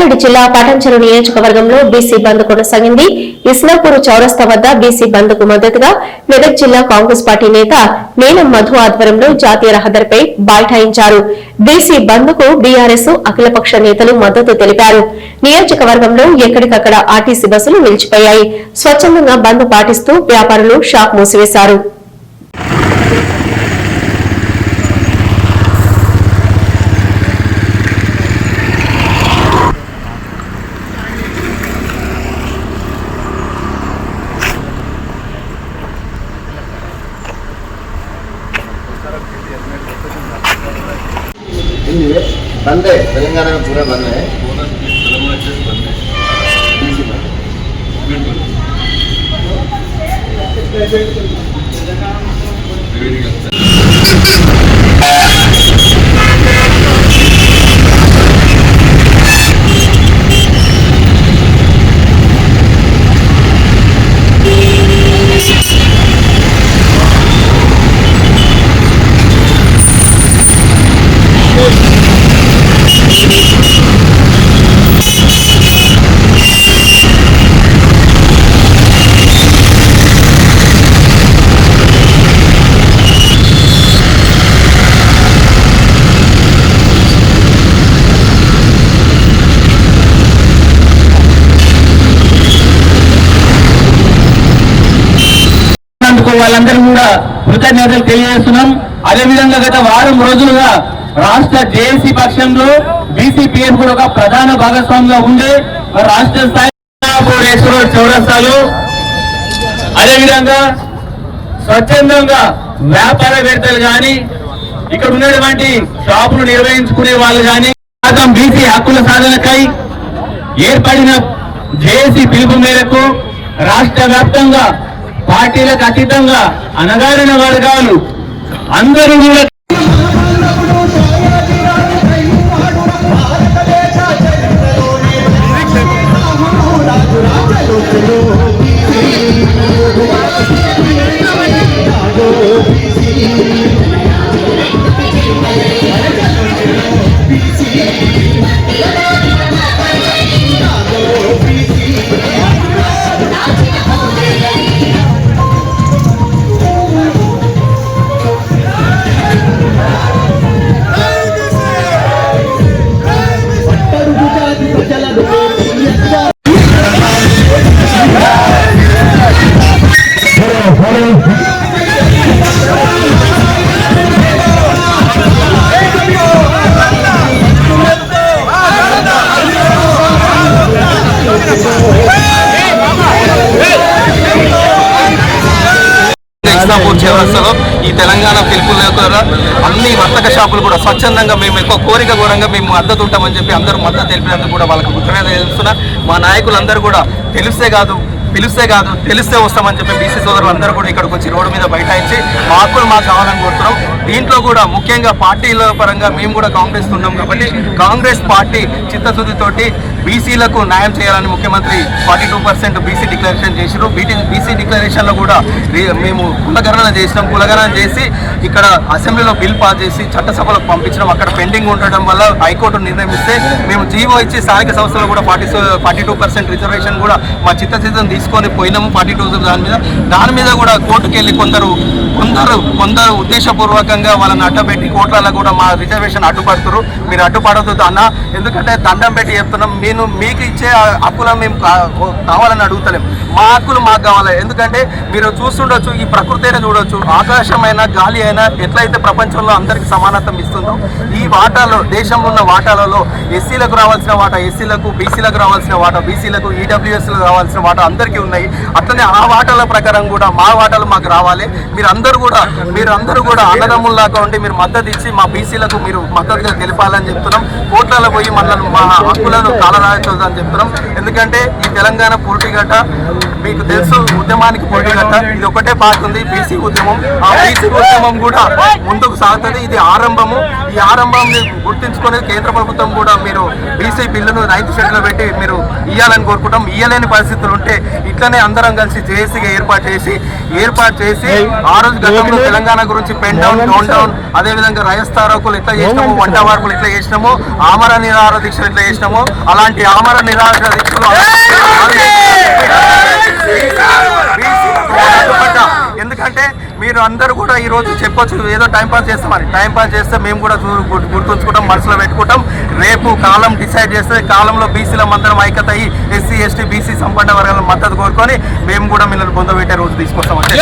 రంగారెడ్డి జిల్లా పటంచెరు నియోజకవర్గంలో బీసీ బంద్ కొనసాగింది. ఇస్లాపూర్ చౌరస్తా వద్ద బీసీ బంద్కు మద్దతుగా మెదక్ జిల్లా కాంగ్రెస్ పార్టీ నేత నీలం మధు ఆధ్వర్యంలో జాతీయ రహదారిపై బైఠాయించారు బీసీ బంద్కు బీఆర్ఎస్ అఖిలపక్ష నేతలు మద్దతు తెలిపారు. నియోజకవర్గంలో ఎక్కడికక్కడ ఆర్టీసీ బస్సులు నిలిచిపోయాయి. స్వచ్ఛందంగా బంద్ పాటిస్తూ వ్యాపారులు షాప్ మూసివేశారు. बंद है तेलंगाना में पूरा बंद है बीसी बंद है। కూడా కృతజ్ఞతలు తెలియజేస్తున్నాం. అదేవిధంగా గత వారం రోజులుగా రాష్ట్ర జేఏసీ పక్షంలో బీసీపీఎఫ్ కూడా ఒక ప్రధాన భాగస్వామిగా ఉండే రాష్ట్ర స్థాయి చౌరస్తాలు అదేవిధంగా స్వచ్ఛందంగా వ్యాపారవేత్తలు కానీ ఇక్కడ ఉన్నటువంటి షాపులు నిర్వహించుకునే వాళ్ళు కానీ బీసీ హక్కుల సాధనకై ఏర్పడిన జేఏసీ పిలుపు మేరకు రాష్ట్ర వ్యాప్తంగా పార్టీలకు అతీతంగా అనగారిన వర్గాలు అందరూ కూడా కృష్ణాపూర్ చౌరస్తాలో ఈ తెలంగాణ పిలుపుల ద్వారా అన్ని వర్తక షాపులు కూడా స్వచ్ఛందంగా మేము ఎక్కువ కోరిక ఘోరంగా మేము మద్దతు ఉంటామని చెప్పి అందరూ మద్దతు తెలిపినందుకు కూడా వాళ్ళకి కృతజ్ఞత తెలుస్తున్నా. మా నాయకులందరూ కూడా తెలిస్తే కాదు పిలిస్తే కాదు తెలిస్తే వస్తామని చెప్పి బీసీ సోదరులు అందరూ కూడా ఇక్కడికి వచ్చి రోడ్డు మీద బైఠాయించి మా హక్కులు మాకు కావాలని కోరుతున్నాం. దీంట్లో కూడా ముఖ్యంగా పార్టీల పరంగా మేము కూడా కాంగ్రెస్ ఉన్నాం కాబట్టి కాంగ్రెస్ పార్టీ చిత్తశుద్ధితోటి బీసీలకు న్యాయం చేయాలని ముఖ్యమంత్రి forty two percent BC declaration చేసిరు బీటీ బీసీ డిక్లరేషన్లో కూడా మేము కులగణన చేసినాం. కులగణన చేసి ఇక్కడ అసెంబ్లీలో బిల్ పాస్ చేసి చట్టసభలకు పంపించడం అక్కడ పెండింగ్ ఉండడం వల్ల హైకోర్టు నిర్ణయం ఇస్తే మేము జీవో ఇచ్చి స్థానిక సంస్థలు కూడా forty forty two percent reservation కూడా మా చిత్తశుద్ధం తీసుకొని పోయినాము ఫార్టీ టూ దాని మీద. దాని మీద కూడా కోర్టుకెళ్ళి కొందరు కొందరు కొందరు ఉద్దేశపూర్వకంగా వాళ్ళని అడ్డపెట్టి కోట్లలో కూడా మా రిజర్వేషన్ అడ్డుపడుతురు మీరు అడ్డుపడద్దు అన్న. ఎందుకంటే దండం పెట్టి చెప్తున్నాం. నేను మీకు ఇచ్చే హక్కులను మేము కావాలని అడుగుతలేం. మా హక్కులు మాకు కావాలి. ఎందుకంటే మీరు చూస్తుండొచ్చు ఈ ప్రకృతి అయినా చూడొచ్చు. ఆకాశమైనా గాలి అయినా ఎట్లయితే ప్రపంచంలో అందరికి సమానత్వం ఇస్తుందో ఈ వాటాలో దేశంలో ఉన్న వాటాలలో ఎస్సీలకు రావాల్సిన వాటా ఎస్సీలకు బీసీలకు రావాల్సిన వాటా బీసీలకు ఈడబ్ల్యూఎస్లకు రావాల్సిన వాటా అందరికీ ఉన్నాయి. అట్లనే ఆ వాటాల ప్రకారం కూడా మా వాటాలు మాకు రావాలి. మీరు అందరూ కూడా మీరు అందరూ కూడా అన్నదమ్ముల్లాగా ఉండి మీరు మద్దతు ఇచ్చి మా బీసీలకు మీరు మద్దతుగా గెలిపాలని చెప్తున్నాం. కోట్లలో పోయి మనల్ని మా హక్కులను కాలరాయొద్దు చెప్తున్నాం. ఎందుకంటే ఈ తెలంగాణ పూర్తిగట్ట మీకు తెలుసు ఉద్యమానికి పొడిగట్ట ఇది ఒకటే పార్ట్ ఉంది బీసీ ఉద్యమం. ఆ బీసీ ఉద్యమం కూడా ముందుకు సాగుతుంది. ఇది ఆరంభము. ఈ ఆరంభంని గుర్తించుకొని కేంద్ర ప్రభుత్వం కూడా మీరు బీసీ బిల్లును నైన్త్ షెడ్యూల్ పెట్టి మీరు ఇవ్వాలని కోరుకుంటాం. ఇయ్యలేని పరిస్థితులు ఉంటే ఇట్లనే అందరం కలిసి జేఏసీగా ఏర్పాటు చేసి ఏర్పాటు చేసి ఆ రోజు గతంలో తెలంగాణ గురించి పెన్ డౌన్ డౌన్ డౌన్ అదే విధంగా రయస్తారోకులు ఎట్లా చేసినాము వంట వార్పులు ఎట్లా చేసినామో ఆమర నిరాహార దీక్షలు ఎట్లా చేసినామో అలాంటి ఆమర నిరాహార దీక్షలు ఎందుకంటే మీరు అందరూ కూడా ఈ రోజు చెప్పొచ్చు ఏదో టైం పాస్ చేస్తామని టైం పాస్ చేస్తే మేము కూడా గుర్తుంచుకుంటాం మనసులో పెట్టుకుంటాం. రేపు కాలం డిసైడ్ చేస్తే కాలంలో బీసీల మందరం ఐక్యత అయ్యి ఎస్సీ ఎస్టీ బీసీ సంపన్న వర్గాల మద్దతు కోరుకొని మేము కూడా మిమ్మల్ని పొందబెట్టే రోజు తీసుకొస్తామంటే